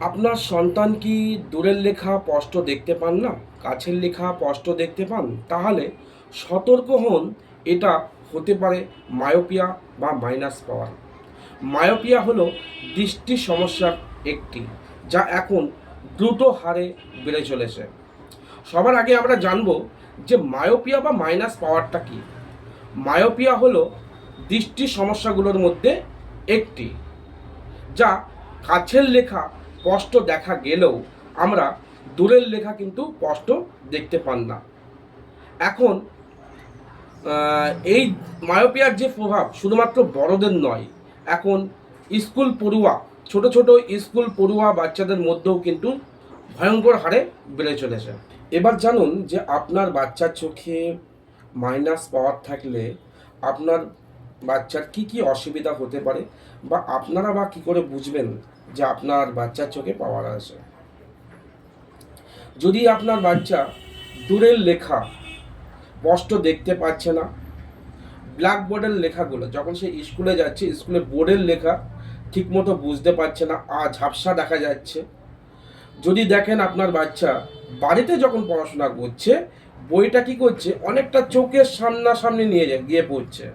আপনার সন্তান কি দূরের লেখা স্পষ্ট দেখতে পান না? কাছের লেখা স্পষ্ট দেখতে পান? তাহলে সতর্ক হন, এটা হতে পারে মায়োপিয়া বা মাইনাস পাওয়ার। মায়োপিয়া হলো দৃষ্টি সমস্যার একটি, যা এখন দ্রুত হারে বেড়ে চলেছে। সবার আগে আমরা জানব যে মায়োপিয়া বা মাইনাস পাওয়ারটা কি। মায়োপিয়া হলো দৃষ্টি সমস্যাগুলোর মধ্যে একটি, যা কাছের লেখা স্পষ্ট দেখা গেলেও আমরা দূরের লেখা কিন্তু স্পষ্ট দেখতে পান না। এখন এই মায়োপিয়ার যে প্রভাব শুধুমাত্র বড়দের নয়, এখন স্কুল পড়ুয়া, ছোট ছোট স্কুল পড়ুয়া বাচ্চাদের মধ্যেও কিন্তু ভয়ঙ্কর হারে বেড়ে চলেছে। এবার জানুন যে আপনার বাচ্চার চোখে মাইনাস পাওয়ার থাকলে আপনার বাচ্চার কি কি অসুবিধা হতে পারে বা আপনারা বা কি করে বুঝবেন যে আপনার বাচ্চার চোখে পাওয়ার আছে। যদি আপনার বাচ্চা দূরের লেখা, স্পষ্ট দেখতে পাচ্ছে না, ব্ল্যাকবোর্ডের লেখাগুলো, যখন সে স্কুলে যাচ্ছে, স্কুলে বোর্ডের লেখা ঠিকমতো বুঝতে পারছে না আর ঝাপসা দেখা যাচ্ছে। যদি দেখেন আপনার বাচ্চা বাড়িতে যখন পড়াশোনা করছে, বইটা কি করছে? অনেকটা চোখের সামনাসামনি নিয়ে যায়, গিয়ে পড়ছে।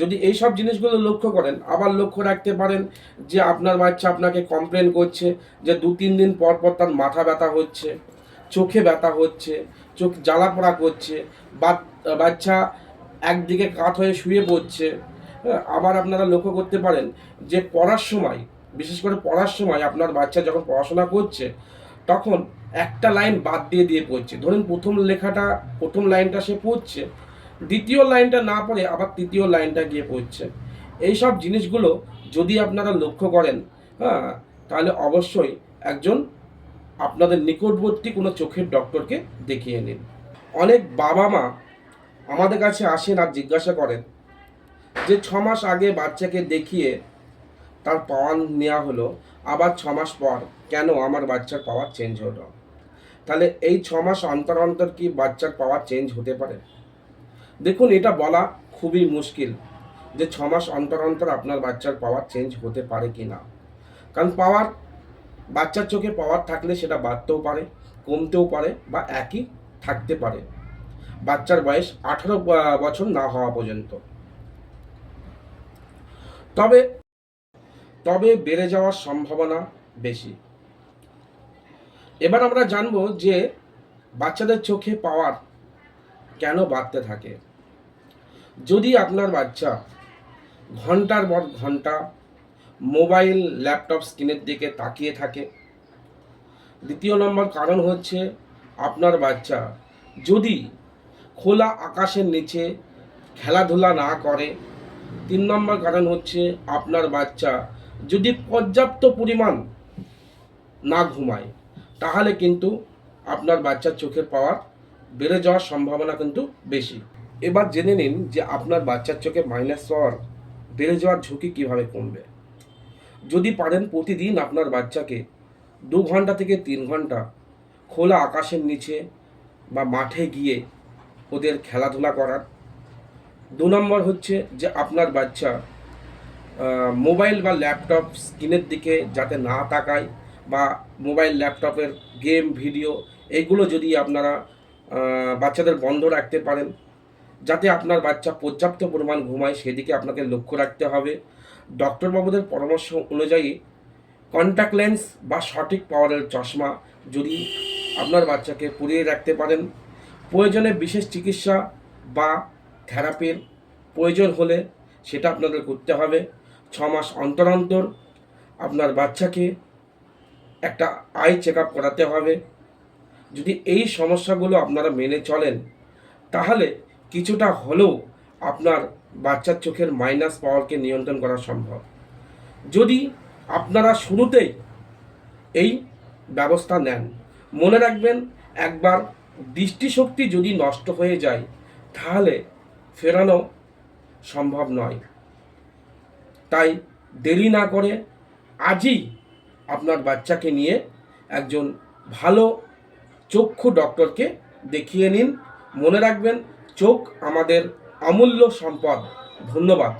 যদি এই সব জিনিসগুলো লক্ষ্য করেন আবার লক্ষ্য রাখতে পারেন যে আপনার বাচ্চা আপনাকে কমপ্লেন করছে যে দু তিন দিন পর পর তার মাথা ব্যথা হচ্ছে চোখে ব্যথা হচ্ছে চোখ জ্বালা পোড়া করছে বাচ্চা একদিকে কাত হয়ে শুয়ে পড়ছে। হ্যাঁ, আবার আপনারা লক্ষ্য করতে পারেন যে পড়ার সময় বিশেষ করে পড়ার সময় আপনার বাচ্চা যখন পড়াশোনা করছে তখন একটা লাইন বাদ দিয়ে দিয়ে পড়ছে। ধরুন প্রথম লেখাটা প্রথম লাইনটা সে পড়ছে দ্বিতীয় লাইনটা না পড়ে আবার তৃতীয় লাইনটা গিয়ে পড়ছে। এই সব জিনিসগুলো যদি আপনারা লক্ষ্য করেন হ্যাঁ তাহলে অবশ্যই একজন আপনাদের নিকটবর্তী কোনো চোখের ডক্টরকে দেখিয়ে নিন। অনেক বাবা মা আমাদের কাছে আসেন আর জিজ্ঞাসা করেন যে, ছ মাস আগে বাচ্চাকে দেখিয়ে তার পাওয়ার নেওয়া হলো, আবার ছ মাস পর কেন আমার বাচ্চার পাওয়ার চেঞ্জ হলো? তাহলে এই ছ মাস অন্তর অন্তর কি বাচ্চার পাওয়ার চেঞ্জ হতে পারে? দেখুন, এটা বলা খুবই মুশকিল যে ছ মাস অন্তর অন্তর আপনার বাচ্চার পাওয়ার চেঞ্জ হতে পারে কি না কারণ পাওয়ার বাচ্চার চোখে পাওয়ার থাকলে সেটা বাড়তেও পারে, কমতেও পারে বা একই থাকতে পারে। বাচ্চার বয়স আঠারো বছর না হওয়া পর্যন্ত। তবে তবে বেড়ে যাওয়ার সম্ভাবনা বেশি। এবার আমরা জানব যে বাচ্চাদের চোখে পাওয়ার কেন বাড়তে থাকে। যদি আপনার বাচ্চা ঘণ্টার পর ঘণ্টা মোবাইল, ল্যাপটপ, স্ক্রিনের দিকে তাকিয়ে থাকে, দ্বিতীয় নম্বর কারণ হচ্ছে আপনার বাচ্চা যদি খোলা আকাশের নিচে খেলাধুলা না করে, তিন নম্বর কারণ হচ্ছে আপনার বাচ্চা যদি পর্যাপ্ত পরিমাণ না ঘুমায়, তাহলে কিন্তু আপনার বাচ্চার চোখের পাওয়ার বেড়ে যাওয়ার সম্ভাবনা কিন্তু বেশি। এবার জেনে নিন যে আপনার বাচ্চার চোখে মাইনাস পাওয়ার বেড়ে যাওয়ার ঝুঁকি কীভাবে কমবে। যদি পারেন প্রতিদিন আপনার বাচ্চাকে দু ঘণ্টা থেকে তিন ঘণ্টা খোলা আকাশের নিচে বা মাঠে গিয়ে ওদের খেলাধুলা করার। দু নম্বর হচ্ছে যে আপনার বাচ্চা মোবাইল বা ল্যাপটপ স্ক্রিনের দিকে যাতে না তাকায় বা মোবাইল, ল্যাপটপের গেম, ভিডিও, এগুলো যদি আপনারা বাচ্চাদের বন্ধ রাখতে পারেন যাতে আপনার বাচ্চা পর্যাপ্ত পরিমাণ ঘুমায় সেদিকে আপনাকে লক্ষ্য রাখতে হবে। ডক্টরবাবুদের পরামর্শ অনুযায়ী কন্ট্যাক্ট লেন্স বা সঠিক পাওয়ারের চশমা যদি আপনার বাচ্চাকে পরিয়ে রাখতে পারেন। প্রয়োজনে বিশেষ চিকিৎসা বা থেরাপির প্রয়োজন হলে সেটা আপনাদের করতে হবে। ছ মাস অন্তর অন্তর আপনার বাচ্চাকে একটা আই চেক আপ করাতে হবে। যদি এই সমস্যাগুলো আপনারা মেনে চলেন, তাহলে কিছুটা হলেও আপনার বাচ্চার চোখের মাইনাস পাওয়ারকে নিয়ন্ত্রণ করা সম্ভব। যদি আপনারা শুরুতেই এই ব্যবস্থা নেন, মনে রাখবেন একবার দৃষ্টিশক্তি যদি নষ্ট হয়ে যায়, তাহলে ফেরানো সম্ভব নয়। তাই দেরি না করে আজই আপনার বাচ্চাকে নিয়ে একজন ভালো চক্ষু ডক্টরকে দেখিয়ে নিন। মনে রাখবেন চোখ আমাদের অমূল্য সম্পদ। ধন্যবাদ।